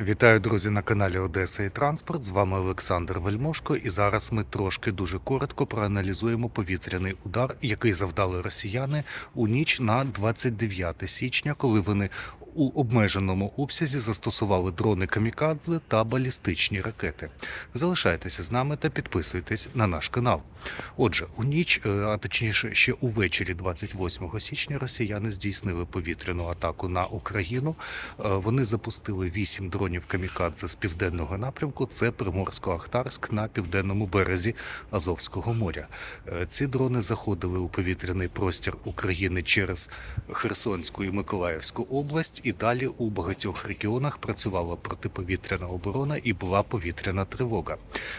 Вітаю, друзі, на каналі Одеса і Транспорт. З вами Олександр Вельмошко. І зараз ми трошки дуже коротко проаналізуємо повітряний удар, який завдали росіяни у ніч на 29 січня, коли вони у обмеженому обсязі застосували дрони камікадзе та балістичні ракети. Залишайтеся з нами та підписуйтесь на наш канал. Отже, у ніч, е, а точніше, ще увечері 28 січня, росіяни здійснили повітряну атаку на Україну. Е, Вони запустили вісім дронів камікадзе з південного напрямку. Це Приморсько-Ахтарськ на південному березі Азовського моря. Е, Ці дрони заходили у повітряний простір України через Херсонську і Миколаївську область, і далі у багатьох регіонах працювала протиповітряна оборона і була повітряна тривога.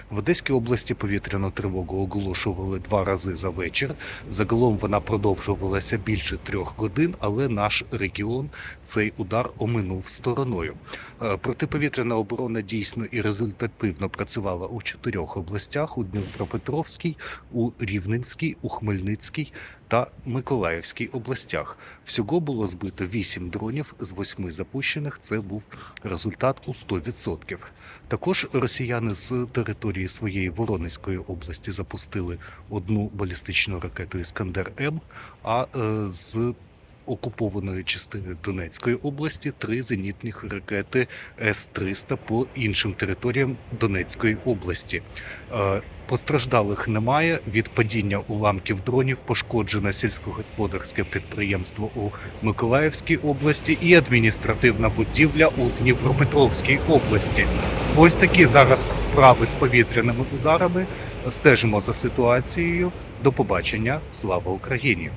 В Одеській області повітряну тривогу оголошували два рази за вечір. Загалом вона продовжувалася більше трьох годин, але наш регіон цей удар оминув стороною. Е, Протиповітряна оборона дійсно і результативно працювала у чотирьох областях: у Дніпропетровській, у Рівненській, у Хмельницькій та Миколаївській областях. Всього було збито 8 дронів з восьми запущених. Це був результат у 100%. Також росіяни з території своєї Воронезької області запустили одну балістичну ракету Іскандер М, а е, з окупованої частини Донецької області три зенітних ракети С-300 по іншим територіям Донецької області. Е, Постраждалих немає. Від падіння уламків дронів пошкоджено сільськогосподарське підприємство у Миколаївській області і адміністративна будівля у Дніпропетровській області. Ось такі зараз справи з повітряними ударами. Стежимо за ситуацією. До побачення. Слава Україні!